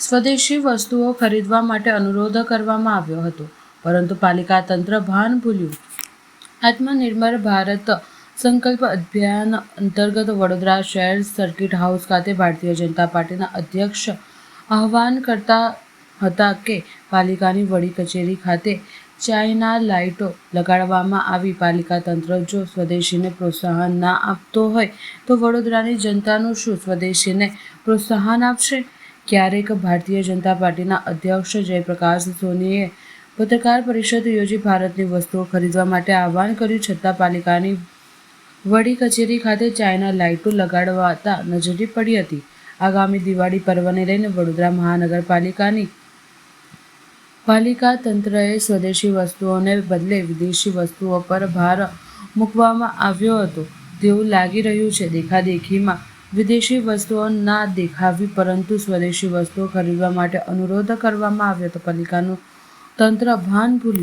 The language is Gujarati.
સ્વદેશી વસ્તુઓ ખરીદવા માટે અનુરોધ કરવામાં આવ્યો હતો, પરંતુ પાલિકા તંત્ર ભાન ભૂલ્યું. આત્મનિર્ભર ભારત સંકલ્પ અભિયાન અંતર્ગત વડોદરા શહેર સર્કિટ હાઉસ ખાતે ભારતીય જનતા પાર્ટીના અધ્યક્ષ આહવાન કરતા હતા કે પાલિકાની વડી કચેરી ખાતે ચાઇના લાઇટો લગાડવામાં આવી. પાલિકા તંત્ર જો સ્વદેશીને પ્રોત્સાહન ના આપતો હોય તો વડોદરાની જનતાનું શું સ્વદેશીને પ્રોત્સાહન આપશે? ક્યારેક ભારતીય જનતા પાર્ટીના અધ્યક્ષ જયપ્રકાશ સોનીએ પત્રકાર પરિષદ યોજી ભારતની વસ્તુઓ ખરીદવા માટે આહવાન કર્યું, છતાં પાલિકાની વડી કચેરી ખાતે ચાઇના લાઇટો લગાડવાતા નજરે પડી હતી. આગામી દિવાળી પર્વને લઈને વડોદરા મહાનગરપાલિકાની પાલિકા તંત્રએ સ્વદેશી વસ્તુઓને બદલે વિદેશી વસ્તુઓ પર ભાર મૂકવામાં આવ્યો હતો. તેવું લાગી રહ્યું છે. દેખાદેખીમાં વિદેશી વસ્તુઓ ના દેખાવી, પરંતુ સ્વદેશી વસ્તુઓ ખરીદવા માટે અનુરોધ કરવામાં આવ્યો તો પાલિકાનું તંત્ર ભાન ભૂલ્યું.